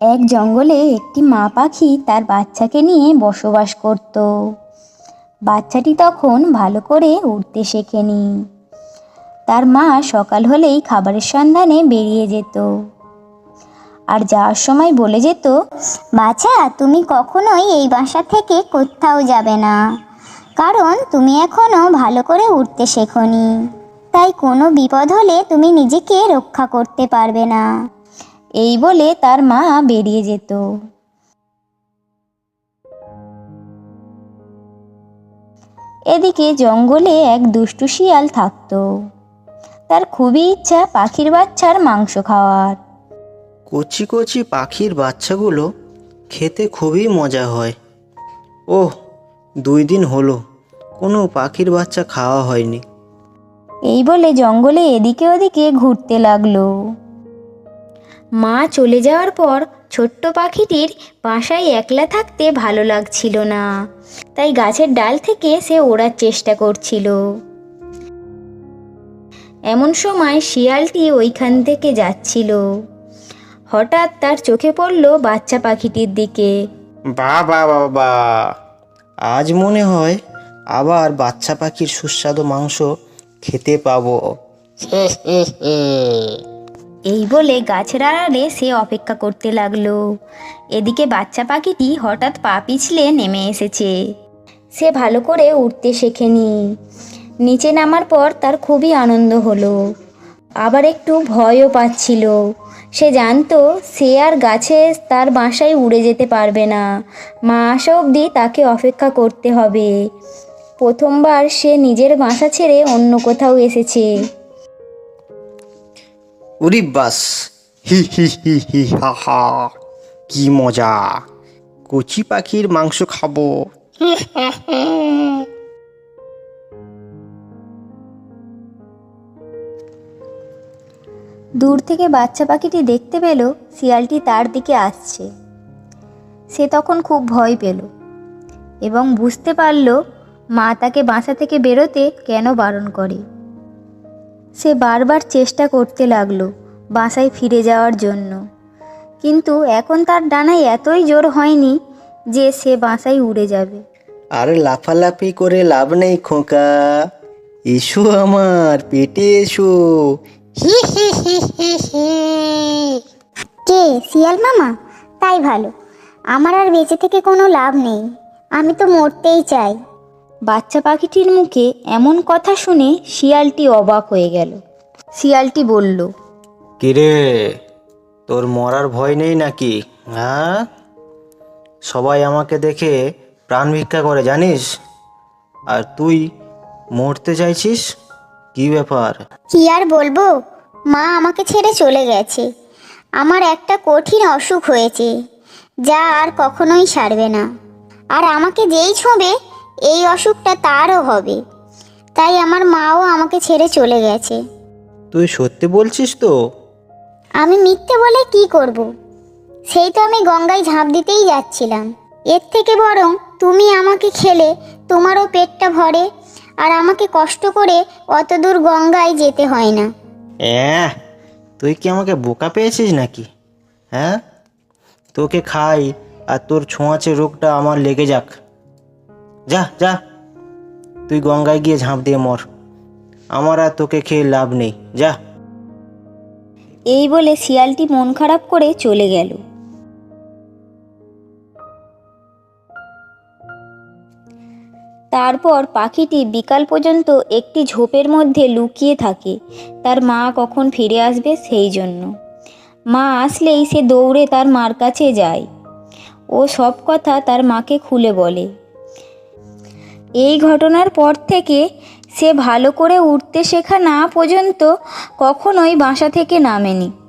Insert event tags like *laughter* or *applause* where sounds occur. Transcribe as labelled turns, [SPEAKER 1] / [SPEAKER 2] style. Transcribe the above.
[SPEAKER 1] এক জঙ্গলে একটি মা পাখি তার বাচ্চাকে নিয়ে বসবাস করত। বাচ্চাটি তখন ভালো করে উড়তে শেখেনি। তার মা সকাল হলেই খাবারের সন্ধানে বেরিয়ে যেত। আর যাওয়ার সময় বলে যেত,
[SPEAKER 2] বাছা, তুমি কখনোই এই বাসা থেকে কোথাও যাবে না। কারণ তুমি এখনও ভালো করে উঠতে শেখোনি। তাই কোনো বিপদ হলে তুমি নিজেকে রক্ষা করতে পারবে না।
[SPEAKER 1] এই বলে তার মা বেরিয়ে যেত। এদিকে জঙ্গলে এক দুষ্টু শিয়াল থাকতো। তার খুবই ইচ্ছা পাখির বাচ্চার মাংস খাওয়ার।
[SPEAKER 3] কচি কচি পাখির বাচ্চাগুলো খেতে খুবই মজা হয়। ওহ দুই দিন হলো কোনো পাখির বাচ্চা খাওয়া হয়নি।
[SPEAKER 1] এই বলে জঙ্গলে এদিকে ওদিকে ঘুরতে লাগল। মা চলে যাওয়ার পর ছোট্ট পাখিটির বাসায় একলা থাকতে ভালো লাগছিল না। তাই গাছের ডাল থেকে সে ওড়ার চেষ্টা করছিল। এমন সময় শিয়ালটি ওইখান থেকে যাচ্ছিল। হঠাৎ তার চোখে পড়ল বাচ্চা পাখিটির দিকে।
[SPEAKER 3] বা বা বাবা আজ মনে হয় আবার বাচ্চা পাখির সুস্বাদু মাংস খেতে পাবো। *laughs*
[SPEAKER 1] এই বলে গাছের আড়ালে সে অপেক্ষা করতে লাগল। এদিকে বাচ্চা পাখিটি হঠাৎ পা পিছলে নেমে এসেছে। সে ভালো করে উঠতে শেখেনি। নিচে নামার পর তার খুবই আনন্দ হলো। আবার একটু ভয়ও পাচ্ছিল। সে জানতো সে আর গাছে তার বাসায় উড়ে যেতে পারবে না। মা আসা অবধি তাকে অপেক্ষা করতে হবে। প্রথমবার সে নিজের বাসা ছেড়ে অন্য কোথাও এসেছে।
[SPEAKER 3] উরি বাস। হি হি হি হি, হা হা। কি মজা। কচি পাখির মাংস খাব।
[SPEAKER 1] দূর থেকে বাচ্চা পাখিটি দেখতে পেল শিয়ালটি তার দিকে আসছে। সে তখন খুব ভয় পেল এবং বুঝতে পারল মা তাকে বাসা থেকে বেরোতে কেন বারণ করে। সে বারবার চেষ্টা করতে লাগল বাসায় ফিরে যাওয়ার জন্য। কিন্তু এখন তার ডানায় এতই জোর হয়নি যে সে বাসায় উড়ে যাবে।
[SPEAKER 3] আর লাফালাফি করে লাভ নেই খোকা। এসো আমার পেটে এসো।
[SPEAKER 2] হি হি হি হি হি। কে? শিয়াল মামা? তাই ভালো। আমার আর বেঁচে থেকে কোনো লাভ নেই। আমি তো মরতেই চাই।
[SPEAKER 1] বাচ্চা পাখিটির মুখে এমন কথা শুনে শিয়ালটি অবাক হয়ে গেল। শিয়ালটি বলল
[SPEAKER 3] কিরে তোর মরার ভয় নেই নাকি? হ্যাঁ? সবাই আমাকে দেখে প্রাণ ভিক্ষা করে জানিস? আর তুই মরতে চাইছিস? কি ব্যাপার?
[SPEAKER 2] কি আর বলব? মা আমাকে ছেড়ে চলে গেছে। আমার একটা কঠিন অসুখ হয়েছে যা আর কখনোই সারবে না। আর আমাকে যেই ছোঁবে এই অসুখটা তারও হবে। তাই আমার মাও আমাকে ছেড়ে চলে গেছে।
[SPEAKER 3] তুই সত্যি বলছিস তো?
[SPEAKER 2] আমি মিথ্যে বলে কি করব। সেই তো আমি গঙ্গায় ঝাঁপ দিতেই যাচ্ছিলাম। এর থেকে বরং তুমি আমাকে খেলে তোমারও পেটটা ভরে আর আমাকে কষ্ট করে অত দূর গঙ্গায় যেতে হয় না।
[SPEAKER 3] অ্যাঁ তুই কি আমাকে বোকা পেয়েছিস নাকি? হ্যাঁ তোকে খাই আর তোর ছোঁয়াচে রোগটা আমার লেগে যাক। যা যা। তুই গঙ্গায় গিয়ে ঝাঁপ দিয়ে মর। আমার আর তোকে খেয়ে লাভ নেই। যা।
[SPEAKER 1] এই বলে শিয়ালটি মন খারাপ করে চলে গেল। তারপর পাখিটি বিকাল পর্যন্ত একটি ঝোপের মধ্যে লুকিয়ে থাকে। তার মা কখন ফিরে আসবে সেই জন্য। মা আসলেই সে দৌড়ে তার মার কাছে যায়। ও সব কথা তার মাকে খুলে বলে। এই ঘটনার পর থেকে সে ভালো করে উঠতে শেখা না পর্যন্ত কখনোই বাসা থেকে নামেনি।